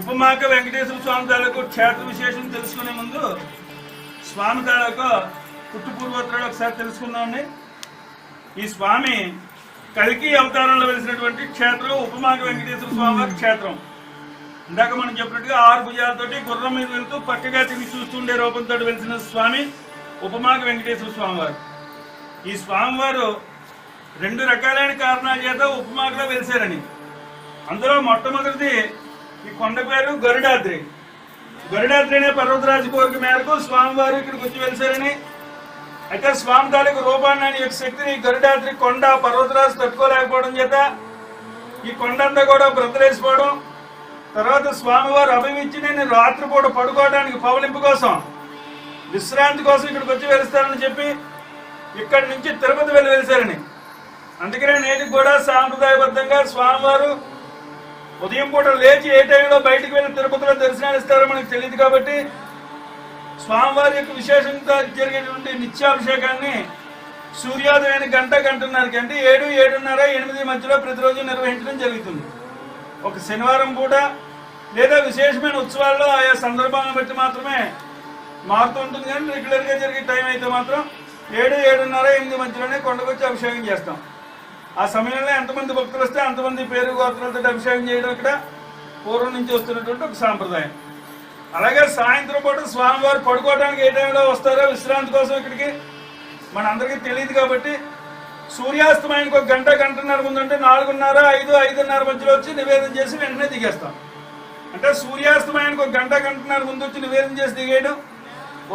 ఉపమాక వెంకటేశ్వర స్వామి తాలూకు క్షేత్ర విశేషం తెలుసుకునే ముందు స్వామి తాలూకు పుట్టు పూర్వోత్తరాలు ఒకసారి తెలుసుకుందామండి. ఈ స్వామి కలికి అవతారంలో వెలిసినటువంటి క్షేత్రం ఉపమాక వెంకటేశ్వర స్వామి వారి క్షేత్రం. ఇందాక మనం చెప్పినట్టుగా ఆరు భుజాలతోటి గుర్రం మీద వెళ్తూ పక్కగా తిరిగి చూస్తుండే రూపంతో వెలిసిన స్వామి ఉపమాక వెంకటేశ్వర స్వామివారు ఈ స్వామివారు రెండు రకాలైన కారణాల చేత ఉపమాకలో వెలిసారని. అందులో మొట్టమొదటిది ఈ కొండ పేరు గరుడాద్రి. గరుడాద్రి అనే పర్వతరాజు కోరిక మేరకు స్వామివారు ఇక్కడికి వచ్చి వెలిసారని. అయితే స్వామి తాలూకు రూపాన్ని అనే యొక్క శక్తిని గరుడాద్రి కొండ పర్వతరాజు తట్టుకోలేకపోవడం చేత ఈ కొండంతా కూడా బ్రతలేసిపోవడం. తర్వాత స్వామివారు అభిమించి నేను రాత్రిపూట పడుకోవడానికి పవలింపు కోసం విశ్రాంతి కోసం ఇక్కడికి వచ్చి వెలుస్తారని చెప్పి ఇక్కడి నుంచి తిరుపతి వెళ్ళి వెలిసారని. అందుకనే నేటికి కూడా సాంప్రదాయబద్ధంగా స్వామివారు ఉదయం పూట లేచి ఏ టైంలో బయటికి వెళ్ళి తిరుపతిలో దర్శనాలు ఇస్తారో మనకు తెలియదు కాబట్టి స్వామివారి యొక్క విశేషంగా జరిగేటువంటి నిత్యాభిషేకాన్ని సూర్యోదయాన్ని గంట గంటన్నరకి అంటే ఏడు ఏడున్నర ఎనిమిది మధ్యలో ప్రతిరోజు నిర్వహించడం జరుగుతుంది. ఒక శనివారం పూట లేదా విశేషమైన ఉత్సవాల్లో ఆయా సందర్భాలను బట్టి మాత్రమే మారుతూ ఉంటుంది కానీ రెగ్యులర్గా జరిగే టైం అయితే మాత్రం ఏడు ఏడున్నర ఎనిమిది మధ్యలోనే కొండకొచ్చి అభిషేకం చేస్తాం. ఆ సమయంలో ఎంతమంది భక్తులు వస్తే అంతమంది పేరు గోత్రాలతో అభిషేకం చేయడం ఇక్కడ పూర్వం నుంచి వస్తున్నటువంటి ఒక సాంప్రదాయం. అలాగే సాయంత్రం పూట స్వామివారు పడుకోవడానికి ఏ టైంలో వస్తారో విశ్రాంతి కోసం ఇక్కడికి మనందరికీ తెలియదు కాబట్టి సూర్యాస్తమయానికి ఒక గంట గంటన్నర ముందంటే నాలుగున్నర ఐదు ఐదున్నర మధ్యలో వచ్చి నివేదన చేసి వెంటనే దిగేస్తాం. అంటే సూర్యాస్తమయానికి ఒక గంట గంటన్నర ముందు వచ్చి నివేదన చేసి దిగేయడం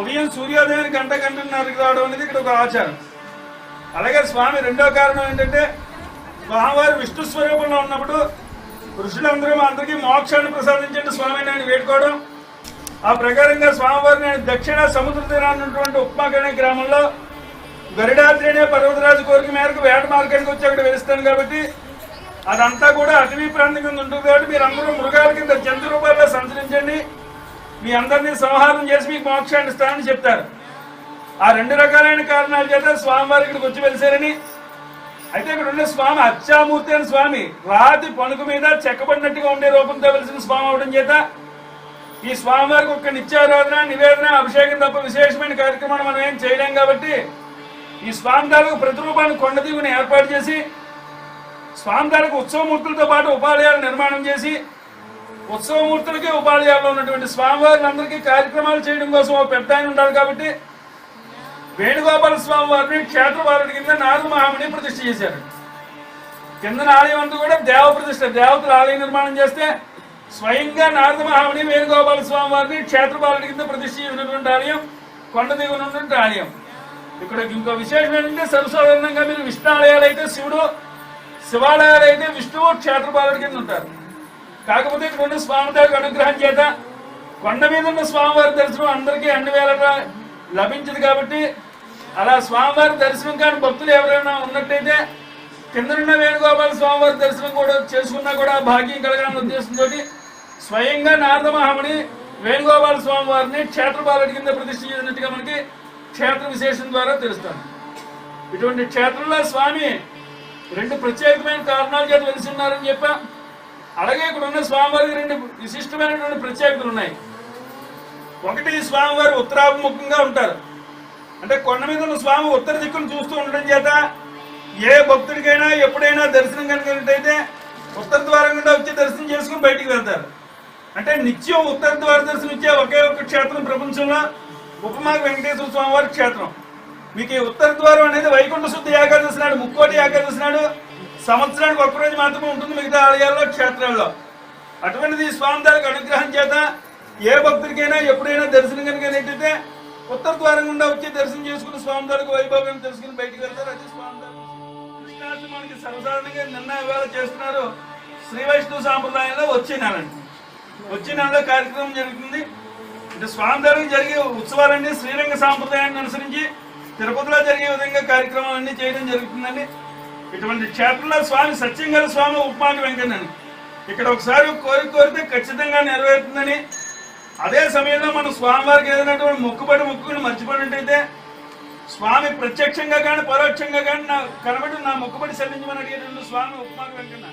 ఉదయం సూర్యోదయానికి గంట గంటన్నరకి రావడం అనేది ఇక్కడ ఒక ఆచారం. అలాగే స్వామి రెండో కారణం ఏంటంటే మహావారి విష్ణు స్వరూపంలో ఉన్నప్పుడు ఋషులందరూ అందరికీ మోక్షాన్ని ప్రసాదించండి స్వామిని ఆయన వేడుకోవడం. ఆ ప్రకారంగా స్వామివారిని ఆయన దక్షిణ సముద్ర తీరాన్ని ఉన్నటువంటి గ్రామంలో గరిడాద్రి అనే పర్వతరాజు కోరిక మేరకు వేట మార్గానికి వచ్చి అక్కడ వెలుస్తాను కాబట్టి అదంతా కూడా అటవీ ప్రాంతం కింద ఉంటుంది కాబట్టి మీరు అందరూ మృగాల కింద జంతు రూపాల్లో సంచరించండి. మీ అందరినీ సంహారం చేసి మీకు మోక్షాన్ని ఇస్తానని చెప్తారు. ఆ రెండు రకాలైన కారణాల చేత స్వామివారి ఇక్కడికి వచ్చి వెలిసారని అయితే ఇక్కడ ఉండే స్వామి అచ్చామూర్తి అని స్వామి రాతి పణుకు మీద చెక్కబడినట్టుగా ఉండే రూపంతో వెలిసిన స్వామి అవడం చేత ఈ స్వామివారికి ఒక నిత్యారాధన నివేదన అభిషేకం తప్ప విశేషమైన కార్యక్రమాన్ని మనం ఏం చేయలేం కాబట్టి ఈ స్వామి తాలూకు ప్రతిరూపాన్ని కొండ దిగుని ఏర్పాటు చేసి స్వామి తాలూకు ఉత్సవమూర్తులతో పాటు ఉపాలయాలు నిర్మాణం చేసి ఉత్సవమూర్తులకి ఉపాలయాల్లో ఉన్నటువంటి స్వామివారిని అందరికీ కార్యక్రమాలు చేయడం కోసం ఒక పెద్ద ఆయన ఉండాలి కాబట్టి వేణుగోపాల స్వామి వారిని క్షేత్రపాలుడి కింద నారద మహాముని ప్రతిష్ఠ చేశారు. కింద ఆలయం అంతా కూడా దేవ ప్రతిష్ఠ దేవతల ఆలయ నిర్మాణం చేస్తే స్వయంగా నారద మహాముని వేణుగోపాల స్వామి వారిని క్షేత్రపాలుడి కింద ప్రతిష్ఠ చేసినటువంటి ఆలయం కొండ దిగున ఉన్నటువంటి ఆలయం. ఇక్కడ ఇంకో విశేషం ఏంటంటే సర్వసాధారణంగా మీరు విష్ణు ఆలయాలు అయితే శివుడు శివాలయాలు అయితే విష్ణువు క్షేత్రపాలుడి కింద ఉంటారు. కాకపోతే ఇక్కడ ఉన్న స్వామి అనుగ్రహం చేత కొండ మీద ఉన్న స్వామివారి దర్శనం అందరికీ అన్ని వేళలా లభించదు కాబట్టి అలా స్వామివారి దర్శనం కాని భక్తులు ఎవరైనా ఉన్నట్టయితే కిందనున్న వేణుగోపాల స్వామివారి దర్శనం కూడా చేసుకున్నా కూడా భాగ్యం కలగాలని ఉద్దేశంతో స్వయంగా నారద మహాముని వేణుగోపాల స్వామి వారిని క్షేత్రపాలటి కింద ప్రతిష్ఠ చేసినట్టుగా మనకి క్షేత్ర విశేషం ద్వారా తెలుస్తుంది ఇటువంటి క్షేత్రంలో స్వామి రెండు ప్రత్యేకమైన కారణాలు చేత వెలిసి ఉన్నారని చెప్పా. అలాగే ఇక్కడ ఉన్న స్వామివారికి రెండు విశిష్టమైనటువంటి ప్రత్యేకతలు ఉన్నాయి. ఒకటి స్వామివారు ఉత్తరాభిముఖంగా ఉంటారు. అంటే కొండ మీద ఉన్న స్వామి ఉత్తర దిక్కును చూస్తూ ఉండడం చేత ఏ భక్తుడికైనా ఎప్పుడైనా దర్శనం కనుకైతే ఉత్తర ద్వారం గుండా వచ్చి దర్శనం చేసుకుని బయటికి వెళ్తారు. అంటే నిత్యం ఉత్తర ద్వార దర్శనం ఇచ్చే ఒకే ఒక క్షేత్రం ప్రపంచంలో ఉపమాక వెంకటేశ్వర స్వామి వారి క్షేత్రం. మీకు ఈ ఉత్తర ద్వారం అనేది వైకుంఠ శుద్ధి ఏకాదశి నాడు ముక్కోటి ఏకాదశి నాడు సంవత్సరానికి ఒక్క రోజు మాత్రమే ఉంటుంది మిగతా ఆలయాల్లో క్షేత్రాల్లో. అటువంటిది స్వామి దానికి అనుగ్రహం చేత ఏ భక్తుడికైనా ఎప్పుడైనా దర్శనం కనుక ఉత్తర ద్వారం గుండా వచ్చి దర్శనం చేసుకుని స్వామి దానికి వైభవం తెలుసుకుని బయటికి వెళ్తారు. అది స్వామి దారి కృష్ణాష్టమానికి సర్వసాధారణంగా నిన్న ఇవాళ చేస్తున్నారు. శ్రీ వైష్ణవ సాంప్రదాయంలో వచ్చే నెలండి వచ్చే నెలలో కార్యక్రమం జరుగుతుంది. అంటే స్వామి దగ్గర జరిగే ఉత్సవాలన్నీ శ్రీరంగ సాంప్రదాయాన్ని అనుసరించి తిరుపతిలో జరిగే విధంగా కార్యక్రమాలన్నీ చేయడం జరుగుతుందండి. ఇటువంటి క్షేత్రంలో స్వామి సత్యంగల స్వామి ఉప్మాకి వెంకన్నని ఇక్కడ ఒకసారి కోరిక కోరితే ఖచ్చితంగా నెరవేరుతుందని అదే సమయంలో మనం స్వామివారికి ఏదైనా మొక్కుబడి మొక్కుని మర్చిపోయినట్టయితే స్వామి ప్రత్యక్షంగా కానీ పరోక్షంగా కానీ నా కనబడి నా మొక్కుబడి చెల్లించమని అడిగేటప్పుడు స్వామి ఉపమాకు వెంకన్న